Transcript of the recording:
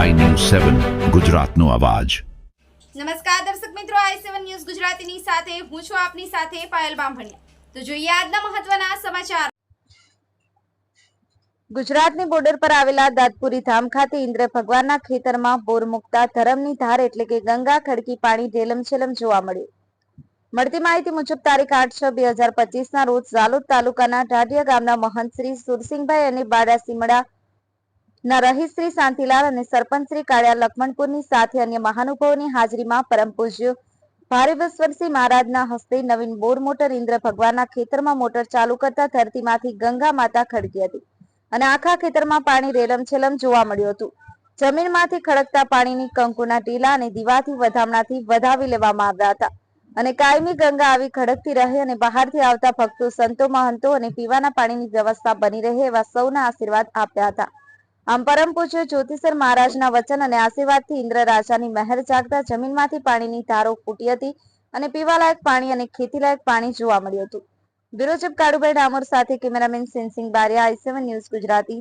સેવન ગુજરાતનો અવાજ. નમસ્કાર દર્શક મિત્રો આઈ સેવન ન્યૂઝ ગુજરાતીની સાથે હું છું આપની સાથે પાયલ બામભણિયા. તો જોઈએ આજના મહત્વના સમાચાર. ગુજરાતની બોર્ડર પર આવેલા દાતપુરી ધામ ખાતે ઇન્દ્ર ભગવાનના ખેતરમાં બોર મુકતા ધરમની ધાર એટલે કે ગંગા ખડકી પાણી ઢેલમછેલમ જોવા મળ્યું. મળતી માહિતી મુજબ તારીખ આઠ છ બે હજાર પચીસના રોજ ઝાલોદ તાલુકાના ઢાઢિયા ગામના મહંત શ્રી સુરસિંહભાઈ અને બાડાસીમડા ના, રહીશ શાંતિલાલ અને સરપંચ કાળિયા લખમણપુરની સાથે અન્ય મહાનુભાવોની હાજરીમાં પરમ પૂજ્ય ભારે વિશ્વરસિંહ મહારાજના હસ્તે નવીન બોર મોટર ઇન્દ્ર ભગવાનના ખેતરમાં મોટર ચાલુ કરતા ધરતીમાંથી ગંગા માતા ખડકી હતી અને આખા ખેતરમાં પાણી રેલમછેલમ જોવા મળ્યું હતું. જમીનમાંથી ખડકતા પાણીની કંકુના ટીલા અને દીવાથી વધામણાથી વધાવી લેવામાં આવ્યા હતા અને કાયમી ગંગા આવી ખડકતી રહે અને બહારથી આવતા ભક્તો, સંતો, મહંતો અને પીવાના પાણીની વ્યવસ્થા બની રહે એવા સૌના આશીર્વાદ આપ્યા હતા. આમ પરમ પૂજ્ય જ્યોતિષર મહારાજના વચન અને આશીર્વાદથી ઇન્દ્ર રાજાની મહેર જાગતા જમીનમાંથી પાણીની ધારો ફૂટી હતી અને પીવાલાયક પાણી અને ખેતીલાયક પાણી જોવા મળ્યું હતું. બ્યુરો કાળુભાઈ ડામોર સાથે cameraman Sensing Bariya, I seven news Gujarati.